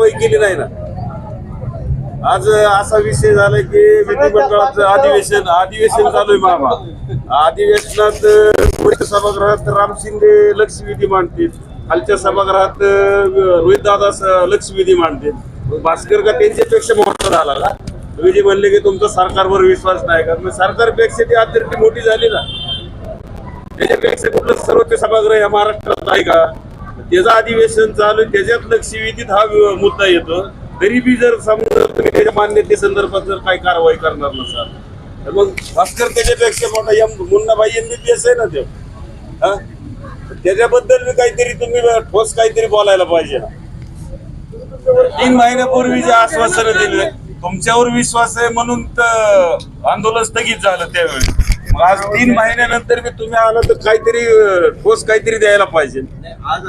कारवाई केली नाही ना. आज असा विषय झालाय की विधिमंडळाचं अधिवेशन अधिवेशन चालू आहे मामा. अधिवेशनात पुढच्या सभागृहात राम शिंदे लक्षवेधी मांडतील. खालच्या सभागृहात रोहित दादा लक्षवेधी मांडतील. भास्कर का त्यांच्यापेक्षा मोठा झाला का? विधी म्हणले की तुमचा सरकारवर विश्वास नाही का? मग सरकारपेक्षा ती अत्यंत मोठी झाली ना. त्याच्यापेक्षा कुठलं सर्वोच्च सभागृह या महाराष्ट्रात आहे का? त्याचं अधिवेशन चालू त्याच्यात लक्षवेधीत हा मुद्दा येतो. तरी बी जर समजा तुम्ही त्याच्या मान्यते संदर्भात जर काही कारवाई करणार नसाल तर मग भास्कर त्याच्यापेक्षा मोठा या मुन्नाबाई एस आहे ना ते त्याच्याबद्दल मी काहीतरी तुम्ही ठोस काहीतरी बोलायला पाहिजे. तीन महिन्यापूर्वी जे आश्वासन दिले तुमच्यावर विश्वास आहे म्हणून तर आंदोलन स्थगित झालं त्यावेळी. मग आज तीन महिन्यानंतर मी तुम्ही आला तर काहीतरी ठोस काहीतरी द्यायला पाहिजे. आज